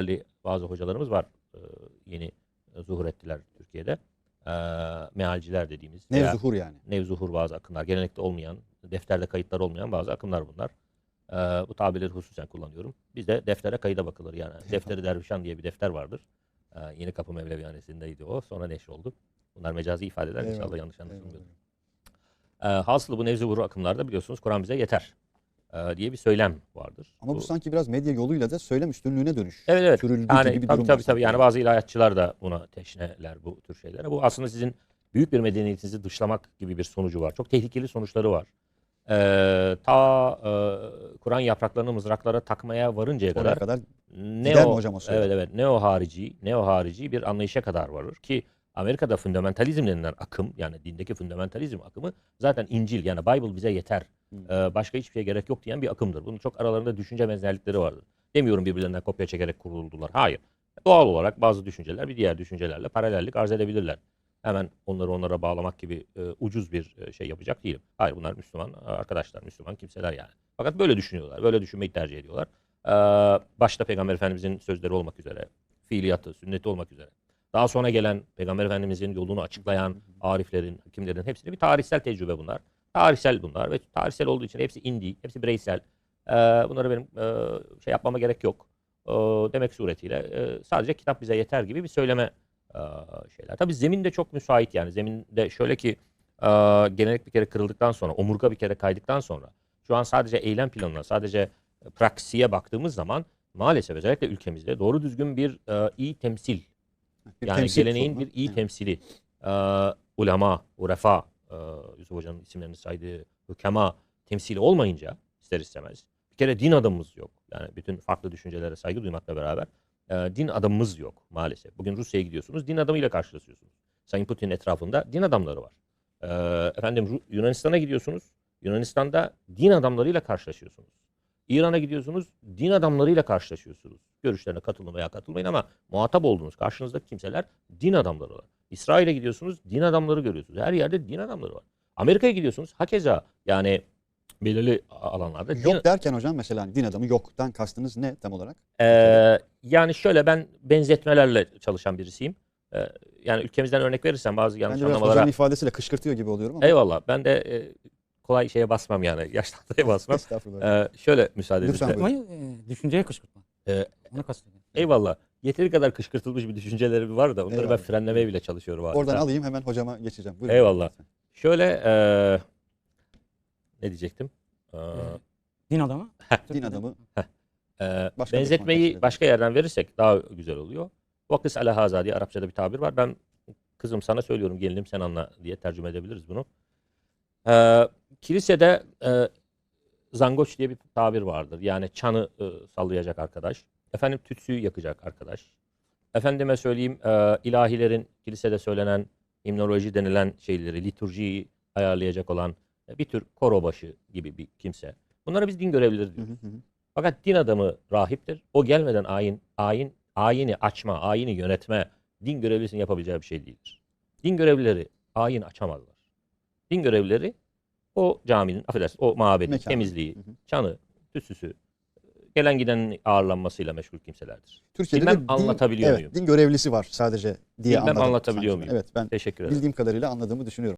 değerli bazı hocalarımız var. Ee, yeni zuhur ettiler Türkiye'de. Ee, mealciler dediğimiz. Nevzuhur yani. nevzuhur bazı akımlar. Gelenekte olmayan, defterde kayıtlar olmayan bazı akımlar bunlar. Ee, bu tabirleri hususen kullanıyorum. Bizde deftere kayıda bakılır yani. Defteri Dervişan diye bir defter vardır. Ee, Yeni Kapı Mevlevihanesi'ndeydi o. Sonra neşr oldu. Bunlar mecazi ifadeler inşallah Eyvallah, yanlış anlaşılmıyor. Ee, hasılı bu nevzuhur akımlarda biliyorsunuz Kur'an bize yeter ee, diye bir söylem vardır. Ama bu sanki biraz medya yoluyla da söylem üstünlüğüne dönüş. Evet evet. Yani gibi bir tabii durum tabii tabii yani bazı ilahiyatçılar da buna teşneler bu tür şeylere. Bu aslında sizin büyük bir medeniyetinizi dışlamak gibi bir sonucu var. Çok tehlikeli sonuçları var. Ee, ta e, Kur'an yapraklarını mızraklara takmaya varıncaya Oraya kadar kadar ne o hocam o evet evet neo harici neo harici bir anlayışa kadar varır ki Amerika'da fundamentalizm denilen akım yani dindeki fundamentalizm akımı zaten İncil yani Bible bize yeter. Ee, başka hiçbir şeye gerek yok diyen bir akımdır. Bunun çok aralarında düşünce benzerlikleri vardır. Demiyorum birbirlerinden kopya çekerek kuruldular. Hayır. Doğal olarak bazı düşünceler bir diğer düşüncelerle paralellik arz edebilirler. Hemen onları onlara bağlamak gibi e, ucuz bir e, şey yapacak değilim. Hayır bunlar Müslüman arkadaşlar, Müslüman kimseler yani. Fakat böyle düşünüyorlar, böyle düşünmeyi tercih ediyorlar. Ee, başta Peygamber Efendimizin sözleri olmak üzere, fiiliyatı, sünneti olmak üzere. Daha sonra gelen Peygamber Efendimizin yolunu açıklayan ariflerin, hekimlerin hepsini bir tarihsel tecrübe bunlar. Tarihsel bunlar ve tarihsel olduğu için hepsi indi, hepsi bireysel. Ee, bunları benim e, şey yapmama gerek yok. Ee, demek suretiyle e, sadece kitap bize yeter gibi bir söyleme e, şeyler. Tabii zemin de çok müsait yani. Zeminde şöyle ki e, gelenek bir kere kırıldıktan sonra, omurga bir kere kaydıktan sonra şu an sadece eylem planına, sadece praksiye baktığımız zaman maalesef özellikle ülkemizde doğru düzgün bir e, iyi temsil Bir yani temsil geleneğin formu. bir iyi temsili. Ee, ulema, urefa, e, Yusuf Hoca'nın isimlerini saydığı hükema temsili olmayınca ister istemez. Bir kere din adamımız yok. Yani bütün farklı düşüncelere saygı duymakla beraber e, din adamımız yok maalesef. Bugün Rusya'ya gidiyorsunuz, din adamıyla karşılaşıyorsunuz. Sayın Putin'in etrafında din adamları var. Ee, efendim Yunanistan'a gidiyorsunuz, Yunanistan'da din adamlarıyla karşılaşıyorsunuz. İran'a gidiyorsunuz, din adamlarıyla karşılaşıyorsunuz. Görüşlerine katılın veya katılmayın ama muhatap olduğunuz karşınızdaki kimseler din adamları var. İsrail'e gidiyorsunuz, din adamları görüyorsunuz. Her yerde din adamları var. Amerika'ya gidiyorsunuz, hakeza yani belirli alanlarda din, Yok derken hocam mesela hani din adamı yoktan kastınız ne tam olarak? Ee, yani şöyle ben benzetmelerle çalışan birisiyim. Ee, yani ülkemizden örnek verirsem bazı yanlış Bence biraz anlamalara hocanın ifadesiyle kışkırtıyor gibi oluyorum ama. eyvallah ben de e, kolay şeye basmam yani yaş tahtaya basmam. Estağfurullah. Ee, şöyle müsaade Lütfen edin. buyurun. Kışkırtmayı e, düşünceye kışkırtma. Ee, Onu kastediyorum. eyvallah. Yeteri kadar kışkırtılmış bir düşünceleri var da onları ben Eyvallah. frenlemeye bile çalışıyorum. Oradan adeta. alayım hemen hocama geçeceğim. Buyurun. Eyvallah. Şöyle e, ne diyecektim? Ee, Din adamı. Din adamı Başka bir benzetmeyi kontekste. başka yerden verirsek daha güzel oluyor. Vakıs ala haza diye Arapçada bir tabir var. Ben kızım sana söylüyorum gelinim sen anla diye tercüme edebiliriz bunu. Ee, kilisede e, zangoç diye bir tabir vardır. Yani çanı e, sallayacak arkadaş. Efendim tütsüyü yakacak arkadaş. Efendime söyleyeyim e, ilahilerin kilisede söylenen himnoloji denilen şeyleri, liturjiyi ayarlayacak olan e, bir tür koro başı gibi bir kimse. Bunlara biz din görevlileri diyoruz. hı hı. Fakat din adamı rahiptir. O gelmeden ayin, ayin, ayini açma, ayini yönetme din görevlisinin yapabileceği bir şey değildir. Din görevlileri ayin açamazlar. Din görevlileri o caminin, affedersin o mabedin temizliği, Hı hı. çanı, tütsüsü, gelen gidenin ağırlanmasıyla meşgul kimselerdir. Türkiye'de Bilmem de din, anlatabiliyor evet, muyum? din görevlisi var sadece diye Bilmem anladım. anlatabiliyor sanki. muyum? Evet ben Teşekkür ederim. bildiğim kadarıyla anladığımı düşünüyorum.